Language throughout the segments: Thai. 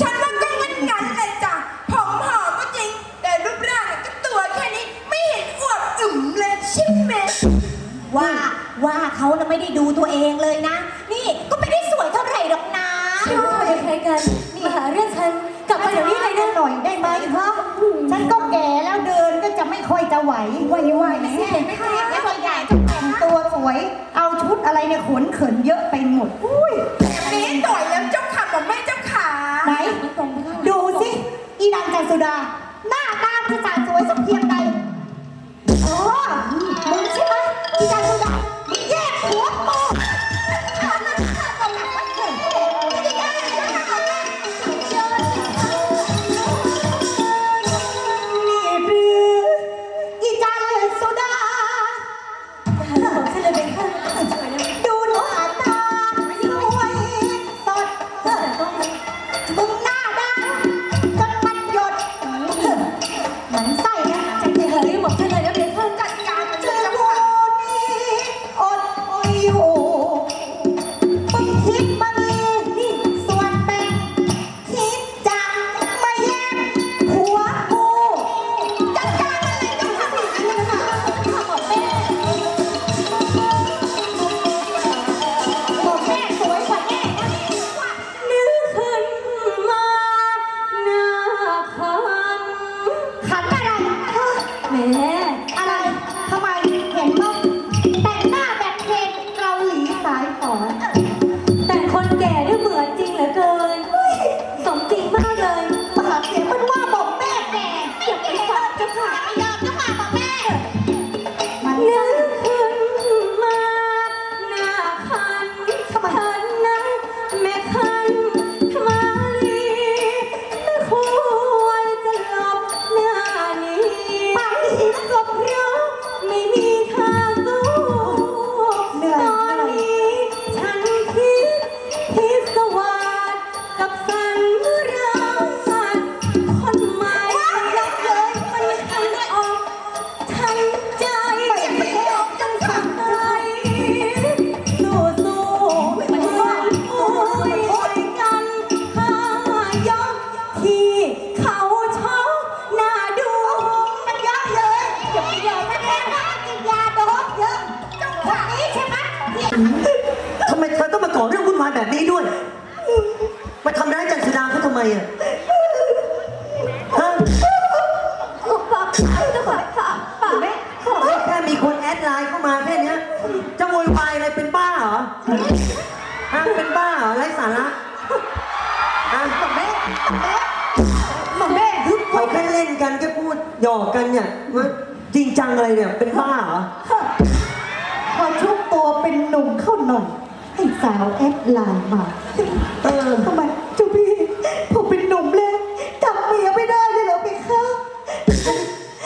ฉันว่าก็งั้นงั้นๆเลยจ้ะผมหอมก็จริง แต่รูปร่างเนี่ยก็ตัวแค่นี้ไม่เห็นอวบอึมเลยใช่ไหมว่าว่าเขาน่ะไม่ได้ดูตัวเองเลยนะ นี่ก็ไม่ได้สวยเท่าไหร่หรอกนะฉันว่าเธอเป็นใครกันมาหาเรื่องฉันกลับมาเดี๋ยวนี้เลยนะหน่อยได้ไหมฮะฉันก็แก่แล้วเดินก็จะไม่ค่อยจะไหวไหวไหวแม่แล้วก็อยากจะแต่งตัวสวย เอาชุดอะไรเนี่ยขนเขินเยอะไปหมดอุ้ย แบบนี้สวยแล้วเจ้าค่ะผมไม่เจ้าขา ไหน ดูสิ อีนางจัน สุดา หน้าตาภาษาสวยสักเพียง ที่ทำไมเธอต้องมาก่อเรื่องวุ่นวายแบบนี้ด้วย มาทำร้ายจันสุดาเขาทำไมอะฮะแม่แค่มีคนแอดไลน์เข้ามาแค่เนี้ยจะโวยวายอะไรเป็นบ้าเหรอฮะเป็นบ้าเหรอไร้สาระฮะแม่แม่บอกแม่เขาแค่เล่นกันแค่พูดหยอกกันเนี่ยมันจริงจังอะไรเนี่ยเป็นบ้าเหรอพอชุบ ตัวเป็นหนุ่มเข้าหน่อย ให้สาวแอดไลน์มาเออ ทำไมเจ้าพี่ผมเป็นหนุ่มแล้วจับเมียไม่ได้เลยเหรอพี่คะ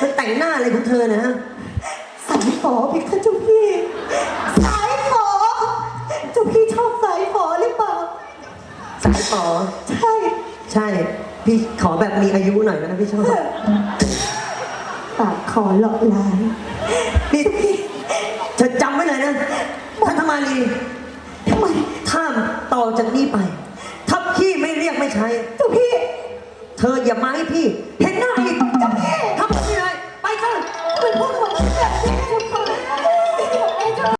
มันแต่งหน้าอะไรของเธอนะฮะสายฝอพี่คะเจ้าพี่ สายฝอเจ้าพี่ชอบสายฝอหรือเปล่า สายต่อใช่ ใช่ พี่ขอแบบมีอายุหน่อยนะพี่ชอบปากขอหลอกลานนี่เธอจำไว้เลยนะท่านธ มาลีทำไมถ้าต่อจากนี้ไปถ้าพี่ไม่เรียกไม่ใช้เจ้าพี่ เธออย่ามาให้พี่